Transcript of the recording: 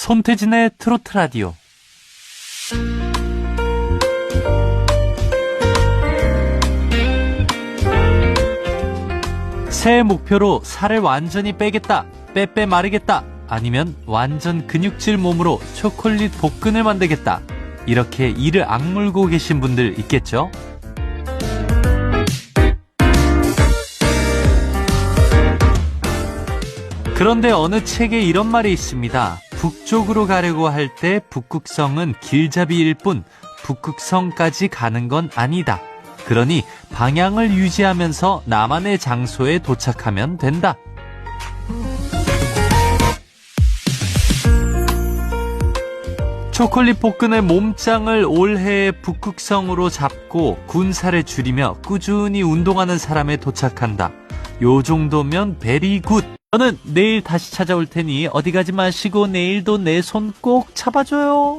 손태진의 트로트 라디오. 새해 목표로 살을 완전히 빼겠다, 빼빼 마르겠다, 아니면 완전 근육질 몸으로 초콜릿 복근을 만들겠다. 이렇게 이를 악물고 계신 분들 있겠죠? 그런데 어느 책에 이런 말이 있습니다. 북쪽으로 가려고 할 때 북극성은 길잡이일 뿐 북극성까지 가는 건 아니다. 그러니 방향을 유지하면서 나만의 장소에 도착하면 된다. 초콜릿 복근의 몸짱을 올해의 북극성으로 잡고 군살을 줄이며 꾸준히 운동하는 사람에 도착한다. 요 정도면 베리 굿. 저는 내일 다시 찾아올 테니 어디 가지 마시고 내일도 내 손 꼭 잡아줘요.